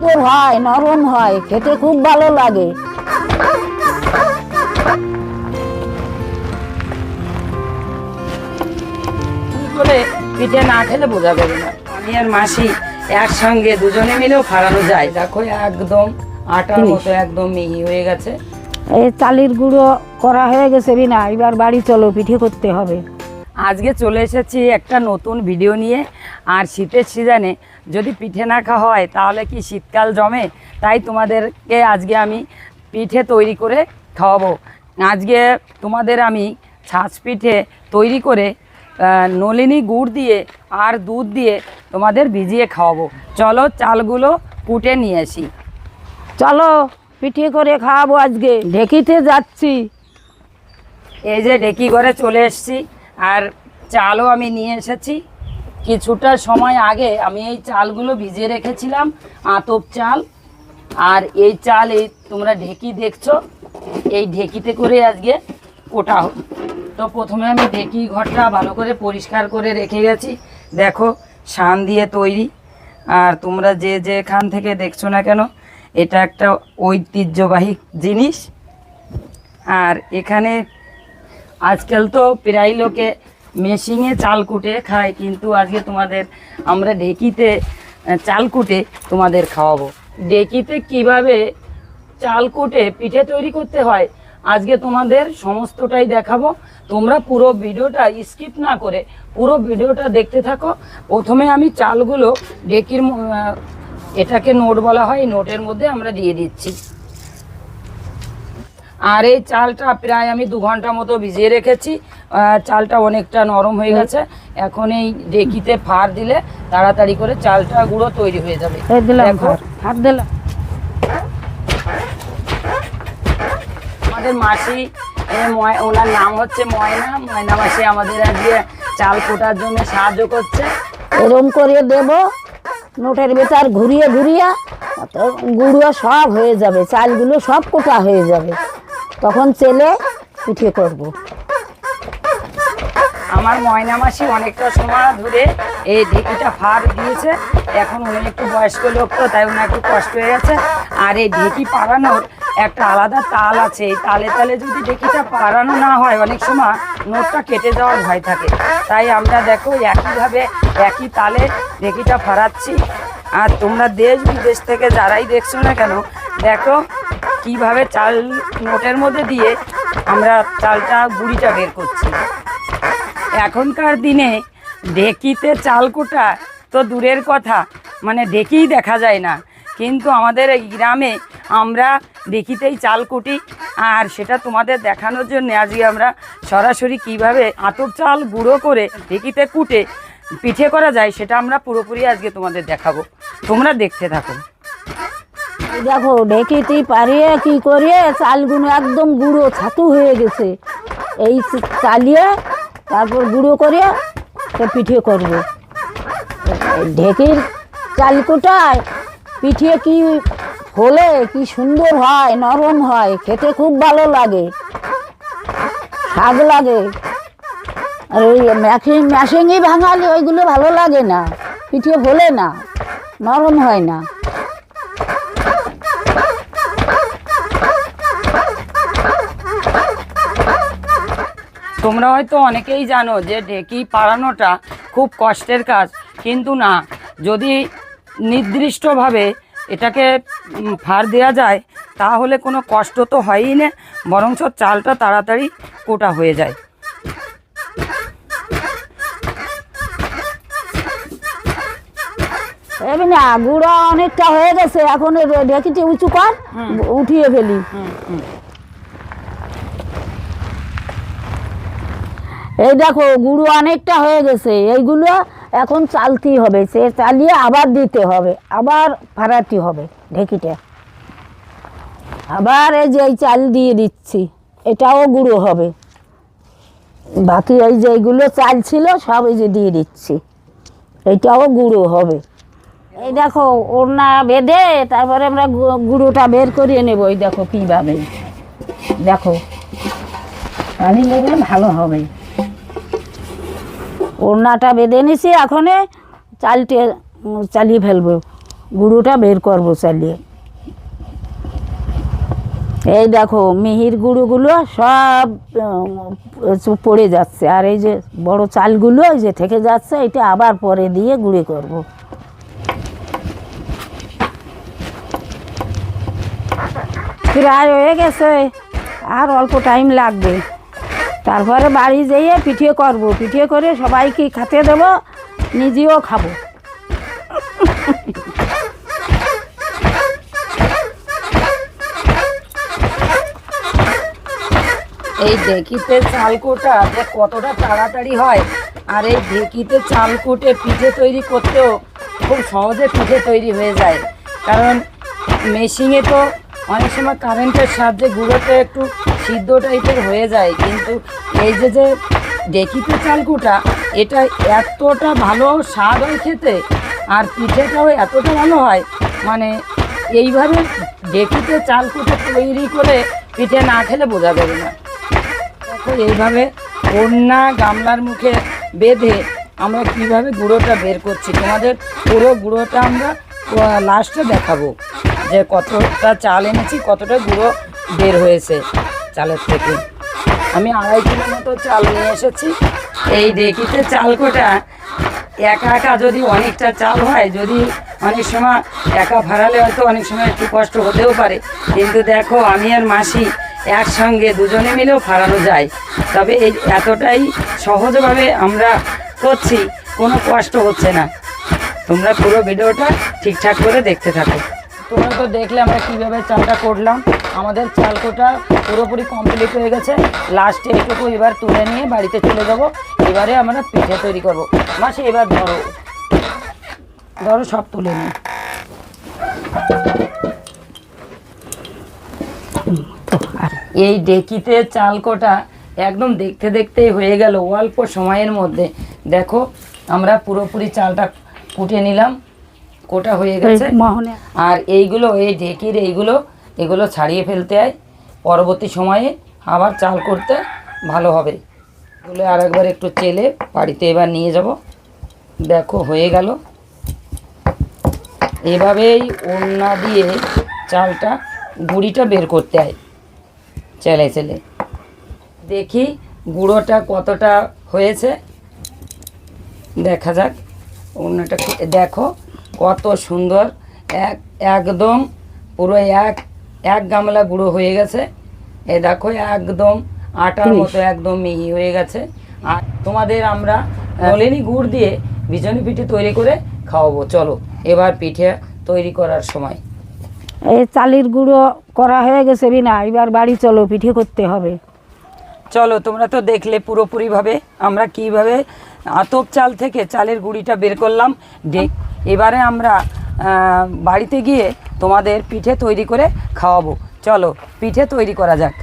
সুন্দর হয় নরম হয় খেতে খুব ভালো লাগে। করে পিঠে না খেলে বোঝা যাবে না। আমি আর মাসি একসঙ্গে দুজনে মিলেও ফাড়ানো যায়। দেখো একদম আটার মতো একদম মিহি হয়ে গেছে। এই চালির গুঁড়ো করা হয়ে গেছে বিনা এবার বাড়ি চলো পিঠে করতে হবে। আজকে চলে এসেছি একটা নতুন ভিডিও নিয়ে। আর শীতের সিজনে যদি পিঠে না খাওয়া হয় তাহলে কি শীতকাল জমে? তাই তোমাদেরকে আজকে আমি পিঠে তৈরি করে খাওয়াবো। আজকে তোমাদের আমি ছাঁচ পিঠে তৈরি করে নলিনী গুড় দিয়ে আর দুধ দিয়ে তোমাদের ভিজিয়ে খাওয়াবো। চলো চালগুলো কুটে নিয়ে আসি। চলো পিঠে করে খাওয়াবো আজকে। ঢেকিতে যাচ্ছি। এই যে ডেকি করে চলে এসেছি। আর চালও আমি নিয়ে এসেছি। কিছুটা সময় আগে আমি এই চালগুলো ভিজিয়ে রেখেছিলাম, আতপ চাল। আর এই চাল এই তোমরা ঢেকি দেখছ, এই ঢেকিতে করে আজকে কোটা তো প্রথমে আমি ঢেকি ঘরটা ভালো করে পরিষ্কার করে রেখে গেছি। দেখো, শান দিয়ে তৈরি। আর তোমরা যে যেখান থেকে দেখছ না কেন, এটা একটা ঐতিহ্যবাহী জিনিস। আর এখানে আজকাল তো প্রায় লোকে মেশিনে চাল কুটে খায় কিন্তু আজকে তোমাদের আমরা ঢেকিতে চাল কুটে তোমাদের খাওয়াবো। ঢেকিতে কীভাবে চাল কুটে পিঠে তৈরি করতে হয় আজকে তোমাদের সমস্তটাই দেখাবো। তোমরা পুরো ভিডিওটা স্কিপ না করে পুরো ভিডিওটা দেখতে থাকো। প্রথমে আমি চালগুলো আহ, এটাকে নোট বলা হয় নোটের মধ্যে আমরা দিয়ে দিচ্ছি। আর এই চালটা প্রায় আমি দু ঘণ্টা মতো ভিজিয়ে রেখেছি। চালটা অনেকটা নরম হয়ে গেছে। এখন এই ডেকিতে ফাড় দিলে তাড়াতাড়ি করে চালটা গুঁড়ো তৈরি হয়ে যাবে। দিলাম আমাদের মাসি ময়- ওনার নাম হচ্ছে ময়না। ময়না মাসি আমাদের আজকে চাল কোটার জন্য সাহায্য করছে। এরম করে দেব নোটের ভেতর ঘুরিয়ে ঘুরিয়ে গুঁড়ো সব হয়ে যাবে চালগুলো সব কোটা হয়ে যাবে। তখন চেলে পিঠে করব। আমার ময়না মাসি অনেকটা সময় ধরে এই ঢেকিটা ফার দিয়েছে। এখন উনি একটু বয়স্ক লোক তো, তাই উনি একটু কষ্ট হয়ে গেছে। আর এই ঢেকি পাড়ানোর একটা আলাদা তাল আছে। এই তালে তালে যদি ঢেকিটা পাড়ানো না হয়, অনেক সময় নোটটা কেটে যাওয়ার ভয় থাকে। তাই আমরা দেখো একইভাবে একই তালে ঢেকিটা ফাড়াচ্ছি। আর তোমরা দেশ বিদেশ থেকে যারাই দেখছ না কেন, দেখো কীভাবে চাল নোটের মধ্যে দিয়ে আমরা চালটা গুড়িটা বের করছি। এখনকার দিনে ঢেকিতে চাল কোটা তো দূরের কথা মানে ঢেকেই দেখা যায় না। কিন্তু আমাদের এই গ্রামে আমরা ঢেকিতেই চাল কুটি, আর সেটা তোমাদের দেখানোর জন্য আজকে আমরা সরাসরি কীভাবে আতপ চাল গুঁড়ো করে ঢেকিতে কুটে, পিঠে করা যায় সেটা আমরা পুরোপুরি আজকে তোমাদের দেখাবো। তোমরা দেখতে থাকো। দেখো ঢেকিতে পারিয়ে কি করিয়ে চালগুলো একদম গুঁড়ো ছাতু হয়ে গেছে। এই চালিয়ে তারপর গুঁড়ো করে পিঠে করব। ঢেকির চালকুটায় পিঠে কি হলে কি সুন্দর হয়, নরম হয়, খেতে খুব ভালো লাগে, স্বাদ লাগে। আর ওই ম্যাশিং ম্যাশিংই ভাঙালে ওইগুলো ভালো লাগে না, পিঠে ফলে না, নরম হয় না। তোমরা হয়তো অনেকেই জানো যে ঢেকি পাড়ানোটা খুব কষ্টের কাজ। কিন্তু না যদি নির্দিষ্টভাবে এটাকে ফার দেওয়া যায় তাহলে কোনো কষ্ট তো হয়ই না বরঞ্চ চালটা তাড়াতাড়ি কোটা হয়ে যায়। এমনি অনেকটা হয়ে গেছে এখন ঢেকিটি উঁচু কর উঠিয়ে ফেলি। এই দেখো গুঁড়ো অনেকটা হয়ে গেছে। এইগুলো এখন চালতেই হবে, সে চালিয়ে আবার দিতে হবে, আবার ফাড়াতে হবে ঢেকিটা। আবার এই যে এই চাল দিয়ে দিচ্ছি, এটাও গুঁড়ো হবে। বাকি এই যে এইগুলো চাল ছিল, সব এই যে দিয়ে দিচ্ছি এইটাও গুঁড়ো হবে। এই দেখো, ওড়না বেঁধে তারপরে আমরা গুঁড়োটা বের করিয়ে নেব, এই দেখো কীভাবে। দেখো আমি লেগে ভালো হবে। ওড়নাটা বেঁধে নিছি, এখন চালটে চালিয়ে ফেলব। গুঁড়োটা বের করব চালিয়ে। এই দেখো, মিহির গুঁড়োগুলো সব পড়ে যাচ্ছে। আর এই যে বড় চালগুলো, এই যে থেকে যাচ্ছে, এটা আবার পরে দিয়ে গুঁড়ো করব। প্রায় হয়ে গেছে, আর অল্প টাইম লাগবে। তারপরে বাড়ি যেয়ে পিঠে করব। পিঠে করে সবাইকে খেতে দেবো, নিজেও খাব। এই ঢেকিতে চাল কোটা যে কতটা তাড়াতাড়ি হয়, আর এই ঢেকিতে চাল কুটে পিঠে তৈরি করতেও খুব সহজে পিঠে তৈরি হয়ে যায়। কারণ মেশিনে তো অনেক সময় কারেন্টের সাহায্যে গুঁড়োতে একটু সিদ্ধ টাইপের হয়ে যায়, কিন্তু এই যে যে ডেকিতে চাল কুটা এটা এতটা ভালো স্বাদ হয় খেতে, আর পিঠেটাও এতটা ভালো হয় মানে এইভাবে ঢেকিতে চাল কুটে তৈরি করে পিঠে না খেলে বোঝা যাবে না। দেখো, এইভাবে কন্যা গামলার মুখে বেঁধে আমরা কীভাবে গুঁড়োটা বের করছি, তোমাদের পুরো গুঁড়োটা আমরা লাস্টে দেখাবো। যে কতটা চাল এনেছি, কতটা গুঁড়ো বের হয়েছে চালের থেকে। আমি আড়াই কিলো মতো চাল নিয়ে এসেছি। এই ডেকিতে চাল কোটা একা একা যদি অনেকটা চাল হয়, যদি অনেক সময় একা ভাড়ালে হয়তো অনেক সময় একটু কষ্ট হতেও পারে। কিন্তু দেখো, আমি আর মাসি একসঙ্গে দুজনে মিলেও ফাড়ানো যায়। তবে এই এতটাই সহজভাবে আমরা করছি, কোনো কষ্ট হচ্ছে না। তোমরা পুরো ভিডিওটা ঠিকঠাক করে দেখতে থাকো। তোমরা তো দেখলে আমরা কীভাবে চালটা করলাম। আমাদের চাল কোটা পুরোপুরি কমপ্লিট হয়ে গেছে। লাস্টে এটুকু এবার তুলে নিয়ে বাড়িতে চলে যাব। এবারে আমরা পিঠে তৈরি করব। মাসে এবার ধরো। ধরো সব তুলে নিই এই ডেকিতে চাল কোটা একদম দেখতে দেখতেই হয়ে গেল অল্প সময়ের মধ্যে। দেখো, আমরা পুরোপুরি চালটা কুটে নিলাম। কোটা হয়ে গেছে। আর এইগুলো এই ঢেকির এইগুলো এগুলো ছাড়িয়ে ফেলতে হয়। পরবর্তী সময়ে আবার চাল করতে ভালো হবে। এগুলো আর একবার একটু চেলে বাড়িতে এবার নিয়ে যাব। দেখো হয়ে গেল। এভাবেই ওড়না দিয়ে চালটা গুঁড়িটা বের করতে হয় চেলে চেলে। দেখি গুঁড়োটা কতটা হয়েছে। দেখা যাক ওড়নাটা দেখো। কত সুন্দর। এক একদম পুরো এক এক গামলা গুঁড়ো হয়ে গেছে। এ দেখো একদম আটার মতো একদম মিহি হয়ে গেছে। আর তোমাদের আমরা নলেনি গুড় দিয়ে বিজনি পিঠে তৈরি করে খাওয়াবো। চলো এবার পিঠে তৈরি করার সময়। এই চালের গুঁড়ো করা হয়ে গেছে বিনা এবার বাড়ি চলো পিঠে করতে হবে। চলো তোমরা তো দেখলে পুরোপুরিভাবে আমরা কীভাবে আতপ চাল থেকে চালের গুড়িটা বের করলাম ডেক এবারে আমরা বাড়িতে গিয়ে তোমাদের পিঠে তৈরি করে খাওয়াবো। চলো, পিঠে তৈরি করা যাক।